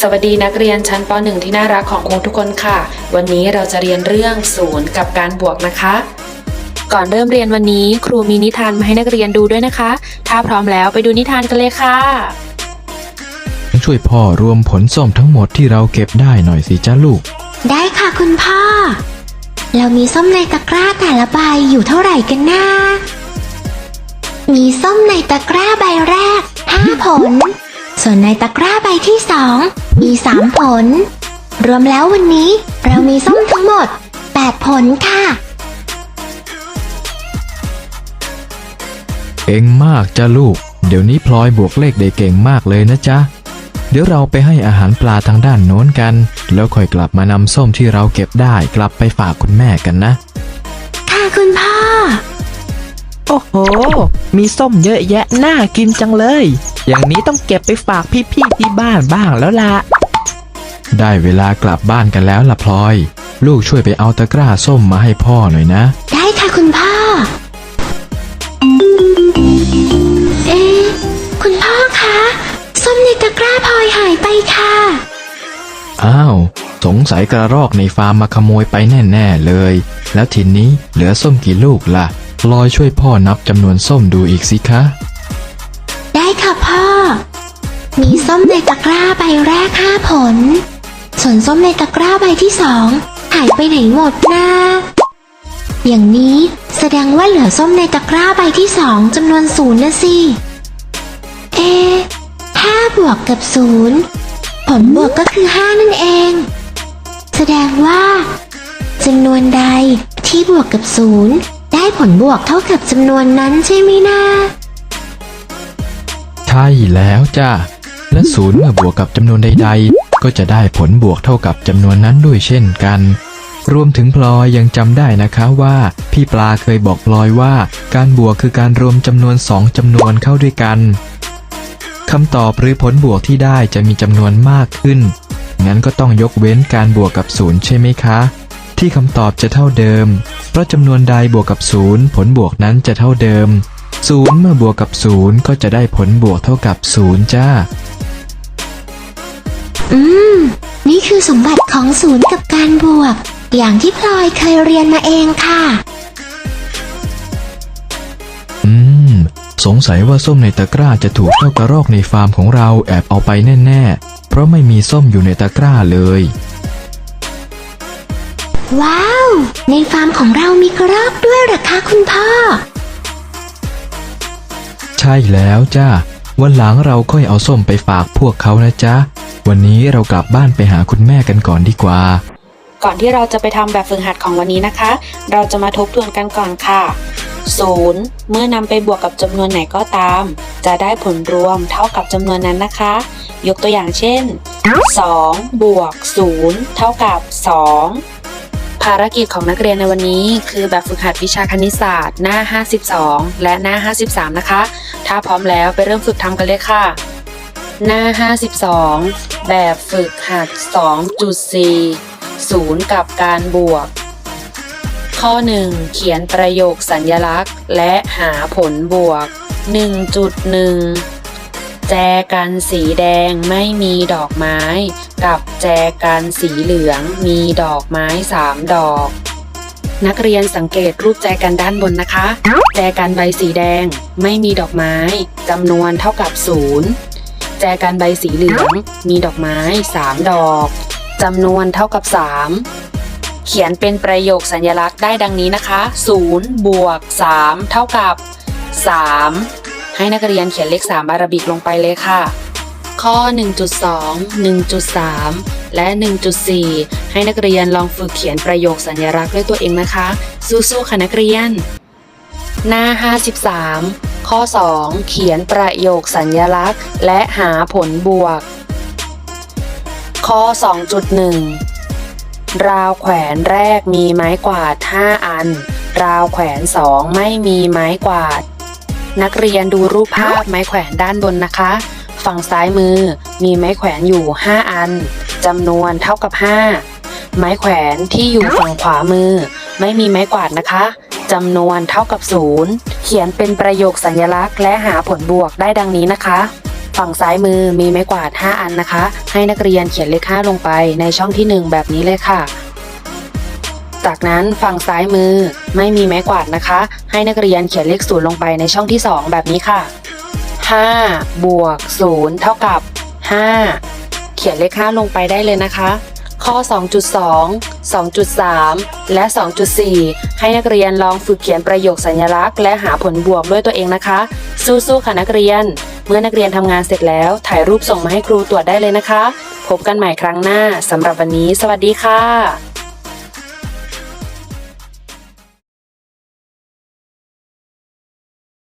สวัสดีนักเรียนชั้นป .1 ที่น่ารักของครูทุกคนค่ะ วันนี้เราจะเรียนเรื่องศูนย์กับการบวกนะคะ ก่อนเริ่มเรียนวันนี้ครูมีนิทานมาให้นักเรียนดูด้วยนะคะ ถ้าพร้อมแล้วไปดูนิทานกันเลยค่ะ ช่วยพ่อรวมผลส้มทั้งหมดที่เราเก็บได้หน่อยสิจ้าลูก ได้ค่ะคุณพ่อ เรามีส้มในตะกร้าแต่ละใบอยู่เท่าไหร่กันนะมีส้มในตะกร้าใบแรกห้าผล ส่วนในตะกร้าใบที่สองมีสามผล รวมแล้ววันนี้เรามีส้มทั้งหมดแปดผลค่ะ เก่งมากจ้าลูก เดี๋ยวนี้พลอยบวกเลขได้เก่งมากเลยนะจ๊ะ เดี๋ยวเราไปให้อาหารปลาทางด้านโน้นกัน แล้วค่อยกลับมานำส้มที่เราเก็บได้กลับไปฝากคุณแม่กันนะ ค่ะคุณพ่อ โอ้โห มีส้มเยอะแยะน่ากินจังเลย อย่างนี้ต้องเก็บไปฝากพี่ๆที่บ้านบ้างแล้วล่ะ ได้เวลากลับบ้านกันแล้วล่ะพลอย ลูกช่วยไปเอาตะกร้าส้มมาให้พ่อหน่อยนะ ได้ค่ะคุณพ่อ เอ๊ะคุณพ่อคะ ส้มในตะกร้าพลอยหายไปค่ะ อ้าว สงสัยกระรอกในฟาร์มมาขโมยไปแน่ๆเลย แล้วทีนี้เหลือส้มกี่ลูกล่ะ พลอยช่วยพ่อนับจำนวนส้มดูอีกสิคะ ได้ค่ะพ่อ มีส้มในตะกร้าใบแรกห้าผล ส่วนส้มในตะกร้าใบที่สองหายไปไหนหมดนะอย่างนี้แสดงว่าเหลือส้มในตะกร้าใบที่สองจำนวนศูนย์นะสิ เอห้าบวกกับศูนย์ผลบวกก็คือห้านั่นเอง แสดงว่าจำนวนใดที่บวกกับศูนย์ได้ผลบวกเท่ากับจำนวนนั้นใช่ไหมนะใช่แล้วจ้าและศูนย์เมื่อบวกกับจำนวนใด ๆ ก็จะได้ผลบวกเท่ากับจำนวนนั้นด้วยเช่นกัน รวมถึงพลอยยังจำได้นะคะว่า พี่ปลาเคยบอกพลอยว่า การบวกคือการรวมจำนวนสองจำนวนเข้าด้วยกันคำตอบหรือผลบวกที่ได้จะมีจำนวนมากขึ้น งั้นก็ต้องยกเว้นการบวกกับศูนย์ใช่ไหมคะ ที่คำตอบจะเท่าเดิม เพราะจำนวนใดบวกกับศูนย์ผลบวกนั้นจะเท่าเดิม ศูนย์เมื่อบวกกับศูนย์ก็จะได้ผลบวกเท่ากับศูนย์จ้า อืม นี่คือสมบัติของศูนย์กับการบวก อย่างที่พลอยเคยเรียนมาเองค่ะ อืม สงสัยว่าส้มในตะกร้าจะถูกเจ้ากระรอกในฟาร์มของเราแอบเอาไปแน่ ๆ เพราะไม่มีส้มอยู่ในตะกร้าเลย ว้าว ในฟาร์มของเรามีกระรอกด้วยเหรอคะคุณพ่อใช่แล้วจ้าวันหลังเราค่อยเอาส้มไปฝากพวกเขานะจ๊ะ วันนี้เรากลับบ้านไปหาคุณแม่กันก่อนดีกว่า ก่อนที่เราจะไปทำแบบฝึกหัดของวันนี้นะคะ เราจะมาทบทวนกันก่อนค่ะศูนย์เมื่อนำไปบวกกับจำนวนไหนก็ตาม จะได้ผลรวมเท่ากับจำนวนนั้นนะคะ ยกตัวอย่างเช่น 2 บวก 0 เท่ากับ 2 ภารกิจของนักเรียนในวันนี้ คือแบบฝึกหัดวิชาคณิตศาสตร์ หน้า 52 และหน้า 53 นะคะ ถ้าพร้อมแล้วไปเริ่มฝึกทำกันเลยค่ะ หน้า 52 แบบฝึกหัด 2.4ศูนย์กับการบวก ข้อ 1 เขียนประโยคสัญญลักษณ์ และหาผลบวก 1.1 แจกันสีแดงไม่มีดอกไม้ กับแจกันสีเหลืองมีดอกไม้3ดอก นักเรียนสังเกตรูปแจกันด้านบนนะคะ แจกันใบสีแดงไม่มีดอกไม้จำนวนเท่ากับ0แจกันใบสีเหลืองมีดอกไม้3ดอกจำนวนเท่ากับ3เขียนเป็นประโยคสัญลักษณ์ได้ดังนี้นะคะ 0 บวก 3 เท่ากับ 3 ให้นักเรียนเขียนเลข 3 อาราบิกลงไปเลยค่ะ ข้อ 1.2 1.3 และ 1.4 ให้นักเรียนลองฝึกเขียนประโยคสัญลักษณ์ด้วยตัวเองนะคะ สู้ๆค่ะนักเรียน หน้า 53 ข้อ 2 เขียนประโยคสัญลักษณ์ และหาผลบวก ข้อ 2.1ราวแขวนแรกมีไม้กวาด 5 อัน ราวแขวน 2 ไม่มีไม้กวาด นักเรียนดูรูปภาพไม้แขวนด้านบนนะคะ ฝั่งซ้ายมือมีไม้แขวนอยู่ 5 อันจำนวนเท่ากับ 5 ไม้แขวนที่อยู่ฝั่งขวามือ ไม่มีไม้กวาดนะคะจำนวนเท่ากับ 0 เขียนเป็นประโยคสัญลักษณ์ และหาผลบวกได้ดังนี้นะคะ ฝั่งซ้ายมือมีไม้กวาด 5 อันนะคะ ให้นักเรียนเขียนเลข 5 ลงไปในช่องที่ 1 แบบนี้เลยค่ะ จากนั้นฝั่งซ้ายมือ ไม่มีไม้กวาดนะคะ ให้นักเรียนเขียนเลขศูนย์ลงไปในช่องที่ 2 แบบนี้ค่ะ 5 บวก 0 เท่ากับ 5 เขียนเลข 5 ลงไปได้เลยนะคะ ข้อ 2.2 2.3 และ 2.4 ให้นักเรียนลองฝึกเขียนประโยคสัญลักษณ์ และหาผลบวกด้วยตัวเองนะคะ สู้ๆค่ะนักเรียน เมื่อนักเรียนทำงานเสร็จแล้ว ถ่ายรูปส่งมาให้ครูตรวจได้เลยนะคะ พบกันใหม่ครั้งหน้าสำหรับวันนี้ สวัสดีค่ะ